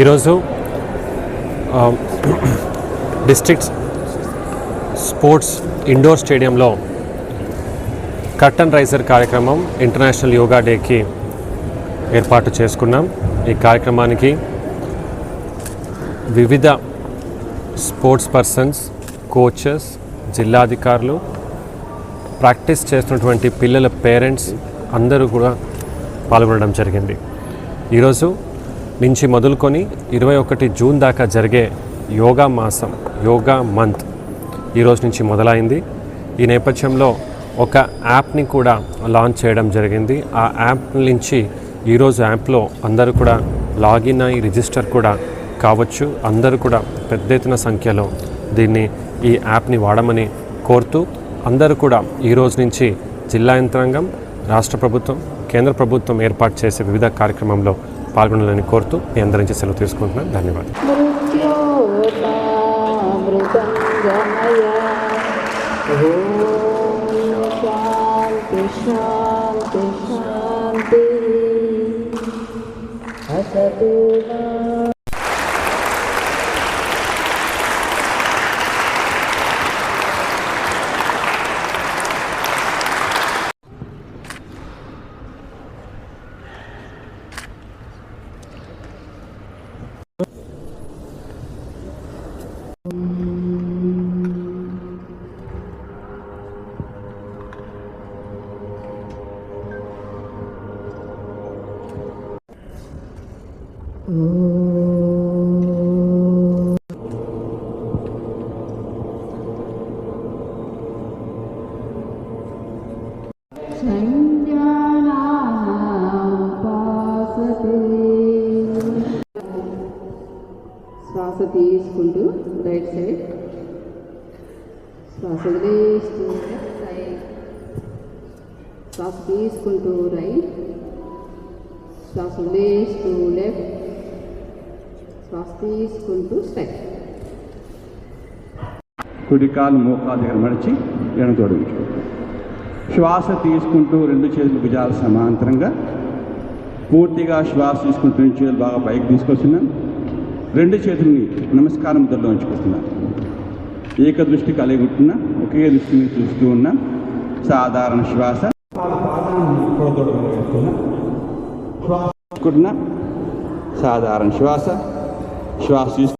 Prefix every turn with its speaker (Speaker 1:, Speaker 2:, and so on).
Speaker 1: ఈరోజు district sports indoor స్టేడియంలో curtain raiser కార్యక్రమం ఇంటర్నేషనల్ యోగా డేకి ఏర్పాటు చేసుకున్నాం. ఈ కార్యక్రమానికి వివిధ స్పోర్ట్స్ పర్సన్స్ కోచెస్ జిల్లాధికారులు ప్రాక్టీస్ చేస్తున్నటువంటి పిల్లల పేరెంట్స్ అందరూ కూడా పాల్గొనడం జరిగింది. ఈరోజు నుంచి మొదలుకొని ఇరవై ఒకటి జూన్ దాకా జరిగే యోగా మాసం యోగా మంత్ ఈరోజు నుంచి మొదలైంది. ఈ నేపథ్యంలో ఒక యాప్ని కూడా లాంచ్ చేయడం జరిగింది. ఆ యాప్ నుంచి ఈరోజు యాప్లో అందరూ కూడా లాగిన్ అయి రిజిస్టర్ కూడా కావచ్చు. అందరూ కూడా పెద్ద ఎత్తున సంఖ్యలో దీన్ని ఈ యాప్ని వాడమని కోరుతూ అందరూ కూడా ఈ రోజు నుంచి జిల్లా యంత్రాంగం రాష్ట్ర ప్రభుత్వం కేంద్ర ప్రభుత్వం ఏర్పాటు చేసే వివిధ కార్యక్రమంలో పాల్గొనాలని కోరుతూ మీ అందరి నుంచి సెలవు తీసుకుంటున్నాను ధన్యవాదాలు.
Speaker 2: శ్వాస తీసుకుంటూ రైట్ సైడ్ శ్వాస వదిలేస్తూ లెఫ్ట్ సైడ్ శ్వాస తీసుకుంటూ రైట్ శ్వాస వదిలేస్తూ లెఫ్ట్ శ్వాస తీసుకుంటూ స్ట్రైట్
Speaker 3: కుడి కాలు మోకాలు దగ్గర మడిచి ఎడమ తోడు ఉంచు శ్వాస తీసుకుంటూ రెండు చేతులు భుజాలు సమాంతరంగా. పూర్తిగా శ్వాస తీసుకుంటూ రెండు చేతులు బాగా పైకి తీసుకొస్తున్నాం రెండు చేతుల్ని నమస్కారం ముద్రలో ఉంచుకొస్తున్నాం ఏక దృష్టి కలిగి ఉంటున్నా ఒకే దృష్టిని చూస్తూ ఉన్నా సాధారణ శ్వాస. సాధారణ శ్వాస. శ్వాస తీసుకు